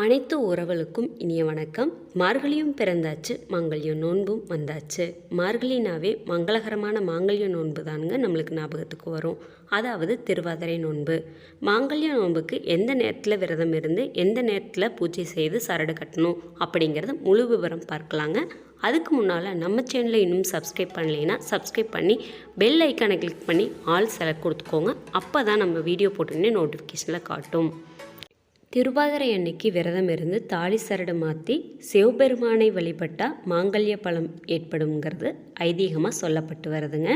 அனைத்து உறவுகளுக்கும் இனிய வணக்கம். மார்கழியும் பிறந்தாச்சு மாங்கல்யம் நோன்பும் வந்தாச்சு. மார்கழினாவே மங்களகரமான மாங்கல்ய நோன்பு தானுங்க நம்மளுக்கு ஞாபகத்துக்கு வரும். அதாவது திருவாதிரை நோன்பு. மாங்கல்ய நோன்புக்கு எந்த நேரத்தில் விரதம் இருந்து எந்த நேரத்தில் பூஜை செய்து சரடு கட்டணும் அப்படிங்கிறத முழு விவரம் பார்க்கலாங்க. அதுக்கு முன்னால் நம்ம சேனலை இன்னும் சப்ஸ்கிரைப் பண்ணலைன்னா சப்ஸ்கிரைப் பண்ணி பெல் ஐக்கானை கிளிக் பண்ணி ஆல் செலக்ட் கொடுத்துக்கோங்க. அப்போ தான் நம்ம வீடியோ போட்டோன்னே நோட்டிஃபிகேஷனில் காட்டும். திருவாதிரை அன்னைக்கு விரதம் இருந்து தாலி சரடு மாற்றி சிவபெருமானை வழிபட்டால் மாங்கல்ய பலம் ஏற்படுங்கிறது ஐதீகமாக சொல்லப்பட்டு வருதுங்க.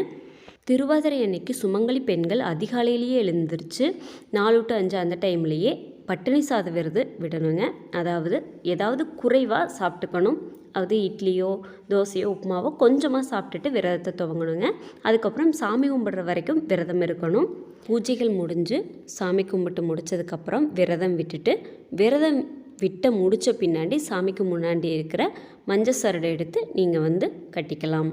திருவாதிரை அன்னைக்கு சுமங்கலி பெண்கள் அதிகாலையிலேயே எழுந்திருச்சு நாலு டு அஞ்சு அந்த டைம்லேயே பட்டினி சாத விருது விடணுங்க. அதாவது ஏதாவது குறைவாக சாப்பிட்டுக்கணும். அது இட்லியோ தோசையோ உப்புமாவோ கொஞ்சமாக சாப்பிட்டுட்டு விரதத்தை துவங்கணுங்க. அதுக்கப்புறம் சாமி கும்பிட்ற வரைக்கும் விரதம் இருக்கணும். பூஜைகள் முடிஞ்சு சாமி கும்பிட்டு முடிச்சதுக்கப்புறம் விரதம் விட்டுட்டு விரதம் விட்ட முடித்த பின்னாடி சாமிக்கு முன்னாடி இருக்கிற மஞ்சள் சரடை எடுத்து நீங்கள் வந்து கட்டிக்கலாம்.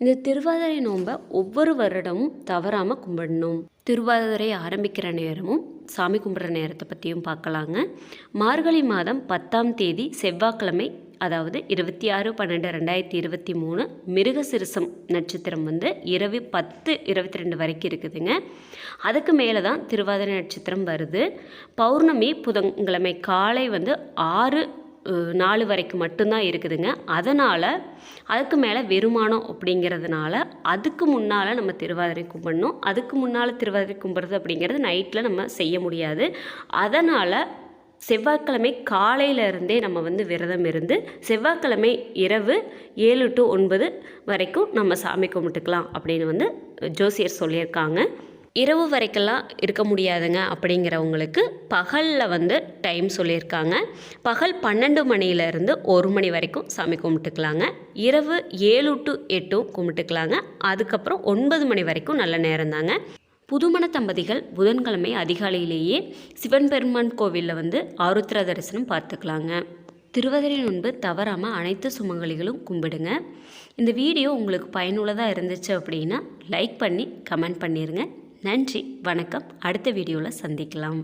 இந்த திருவாதிரை நோன்பை ஒவ்வொரு வருடமும் தவறாமல் கும்பிடணும். திருவாதிரை ஆரம்பிக்கிற நேரமும் சாமி கும்பிட்ற நேரத்தை பற்றியும் பார்க்கலாங்க. மார்கழி மாதம் பத்தாம் தேதி செவ்வாய்க்கிழமை அதாவது இருபத்தி ஆறு பன்னெண்டு ரெண்டாயிரத்தி இருபத்தி மூணு மிருகசிறுசம் நட்சத்திரம் வந்து இரவு பத்து இருபத்தி ரெண்டு வரைக்கும் இருக்குதுங்க. அதுக்கு மேலே தான் திருவாதிரை நட்சத்திரம் வருது. பௌர்ணமி புதன்கிழமை காலை வந்து ஆறு நாலு வரைக்கும் மட்டும்தான் இருக்குதுங்க. அதனால் அதுக்கு மேலே வெறுமானம் அப்படிங்கிறதுனால அதுக்கு முன்னால் நம்ம திருவாதிரை கும்பிடணும். அதுக்கு முன்னால் திருவாதிரை கும்பிட்றது அப்படிங்கிறது நைட்டில் நம்ம செய்ய முடியாது. அதனால் செவ்வாய்க்கிழமை காலையில இருந்தே நம்ம வந்து விரதம் இருந்து செவ்வாய்க்கிழமை இரவு ஏழு டு ஒன்பது வரைக்கும் நம்ம சாமி கும்பிட்டுக்கலாம் அப்படின்னு வந்து ஜோசியர் சொல்லியிருக்காங்க. இரவு வரைக்கெல்லாம் இருக்க முடியாதுங்க அப்படிங்கிறவங்களுக்கு பகலில் வந்து டைம் சொல்லியிருக்காங்க. பகல் பன்னெண்டு மணியிலேருந்து ஒரு மணி வரைக்கும் சாமி கும்பிட்டுக்கலாங்க. இரவு ஏழு டு எட்டும் கும்பிட்டுக்கலாங்க. அதுக்கப்புறம் ஒன்பது மணி வரைக்கும் நல்ல நேரம் தாங்க புதுமண தம்பதிகள் புதன்கிழமை அதிகாலையிலேயே சிவன் பெருமான் கோவிலில் வந்து ஆருத்ரா தரிசனம் பார்த்துக்கலாங்க. திருவதிரை முன்பு தவறாமல் அனைத்து சுமங்கலிகளும் கும்பிடுங்க. இந்த வீடியோ உங்களுக்கு பயனுள்ளதாக இருந்துச்சு அப்படின்னா லைக் பண்ணி கமெண்ட் பண்ணிடுங்க நன்றி வணக்கம். அடுத்த வீடியோவில் சந்திக்கலாம்.